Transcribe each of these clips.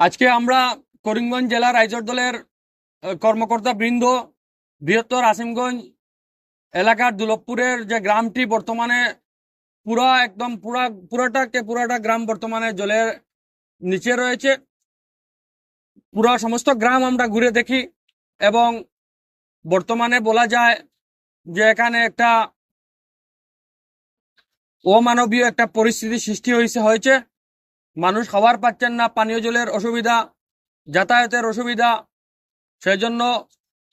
আজকে আমরা করিমগঞ্জ জেলা রাইজর দলের কর্মকর্তা বৃন্দ, বৃহত্তর আসিমগঞ্জ এলাকার দুলভপুরের যে গ্রামটি বর্তমানে পুরা একদম পুরা, পুরাটাকে পুরাটা গ্রাম বর্তমানে জলের নিচে রয়েছে। পুরা সমস্ত গ্রাম আমরা ঘুরে দেখি এবং বর্তমানে বলা যায় যে এখানে একটা অমানবীয় একটা পরিস্থিতি সৃষ্টি হয়েছে হয়েছে। মানুষ খাবার পাচ্ছেন না, পানীয় জলের অসুবিধা, যাতায়াতের অসুবিধা। সেই জন্য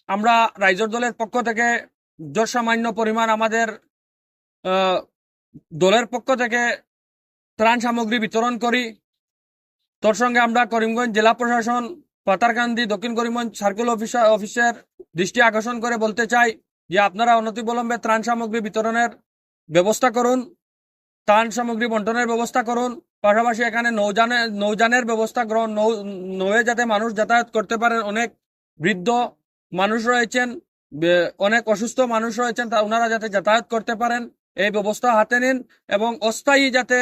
আমরা রাইজর দলের পক্ষ থেকে যৎ সামান্য পরিমাণ আমাদের দলের পক্ষ থেকে ত্রাণ সামগ্রী বিতরণ করি। তোর সঙ্গে আমরা করিমগঞ্জ জেলা প্রশাসন, পাতারকান্দি, দক্ষিণ করিমগঞ্জ সার্কেল অফিসার অফিসের দৃষ্টি আকর্ষণ করে বলতে চাই যে আপনারা অনতিবিলম্বে ত্রাণ সামগ্রী বিতরণের ব্যবস্থা করুন, ত্রাণ সামগ্রী বন্টনের ব্যবস্থা করুন। পাশাপাশি এখানে নৌযানের নৌযানের ব্যবস্থা গ্রহণ নৌ নৌয়ে যাতে মানুষ যাতায়াত করতে পারেন অনেক বৃদ্ধ মানুষ রয়েছেন অনেক অসুস্থ মানুষ রয়েছেন, তা ওনারা যাতে যাতায়াত করতে পারেন, এই ব্যবস্থা হাতে নিন এবং অস্থায়ী যাতে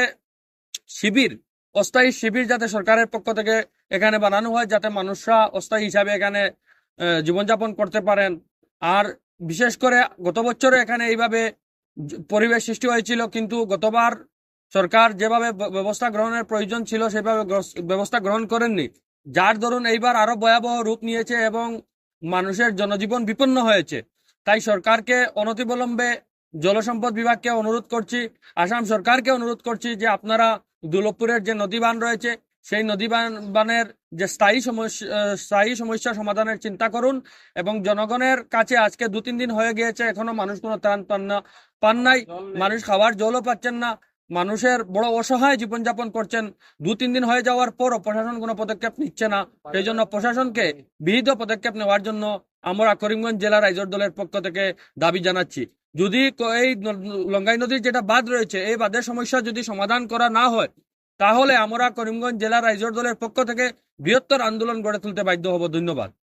শিবির, অস্থায়ী শিবির যাতে সরকারের পক্ষ থেকে এখানে বানানো হয়, যাতে মানুষরা অস্থায়ী হিসাবে এখানে জীবনযাপন করতে পারেন। আর বিশেষ করে গত বছরে এখানে এইভাবে পরিবেশ সৃষ্টি হয়েছিল, কিন্তু গতবার সরকার যেভাবে ব্যবস্থা গ্রহণের প্রয়োজন ছিল সেভাবে ব্যবস্থা গ্রহণ করেননি। যার দরুন এইবার আরও ভয়াবহ রূপ নিয়েছে এবং মানুষের জনজীবন বিপন্ন হয়েছে। তাই সরকারকে অনতিবিলম্বে জলসম্পদ বিভাগকে অনুরোধ করছি আসাম সরকারকে অনুরোধ করছি যে আপনারা দুলভপুরের যে নদী বান রয়েছে সেই নদী বান- বানের যে স্থায়ী সমস্যা স্থায়ী সমস্যা সমাধানের চিন্তা করুন এবং জনগণের কাছে আজকে দু তিন দিন হয়ে গিয়েছে এখনও মানুষ কোনো ত্রাণ পান না পান নাই। মানুষ খাবার জলও পাচ্ছেন না। মানুষের বড় অসহায় জীবনযাপন করছেন, দু, তিন দিন হয়ে যাওয়ার পরও প্রশাসন কোনো পদক্ষেপ নিচ্ছে না। সেই জন্য প্রশাসনকে বিহিত পদক্ষেপ নেওয়ার জন্য আমরা করিমগঞ্জ জেলা রাইজর দলের পক্ষ থেকে দাবি জানাচ্ছি। যদি এই লঙ্গাই নদীর যেটা বাঁধ রয়েছে, এই বাঁধের সমস্যা যদি সমাধান করা না হয়, তাহলে আমরা করিমগঞ্জ জেলা রাইজর দলের পক্ষ থেকে বৃহত্তর আন্দোলন গড়ে তুলতে বাধ্য হব। ধন্যবাদ।